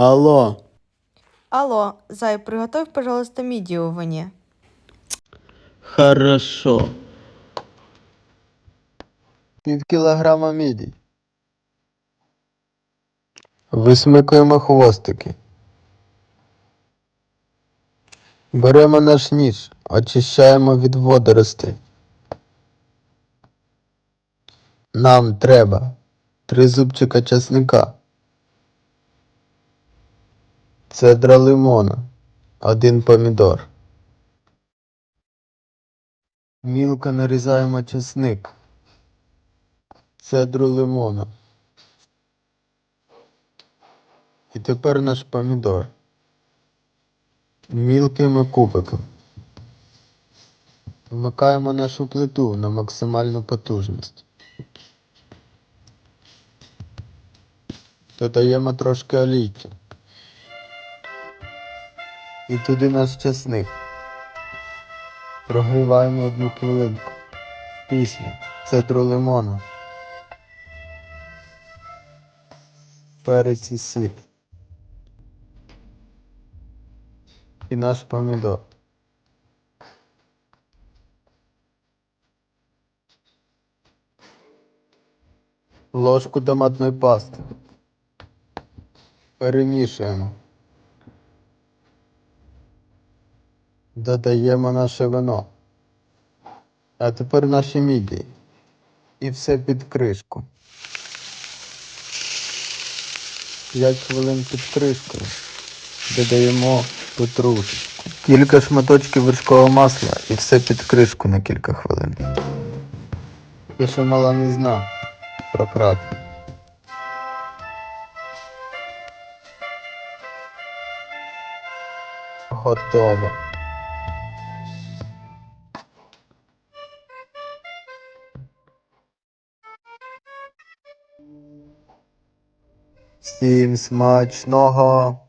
Алло, Алло, Зай, приготовь, пожалуйста, мидии у Вани. хорошо. Пів кілограма мідій. Висмикуємо хвостики. Беремо наш ніж, очищаємо від водоростей. Нам треба три зубчика часника. Цедра лимона. Один помідор. Мілко нарізаємо чесник. Цедру лимона. І тепер наш помідор. Мілкими кубиками. Вмикаємо нашу плиту на максимальну потужність. Додаємо трошки олійки. І туди наш чесник. Прогріваємо одну хвилинку. Після цедру лимону. Перець і сіль. І наш помідор. Ложку томатної пасти. Перемішуємо. Додаємо наше вино. А тепер наші мідії. І все під кришку. 5 хвилин під кришкою. Додаємо петрушечку. Кілька шматочків вершкового масла і все під кришку на кілька хвилин. Я ще мала не знав про крак. Готово. Steam, Smudge, Noho.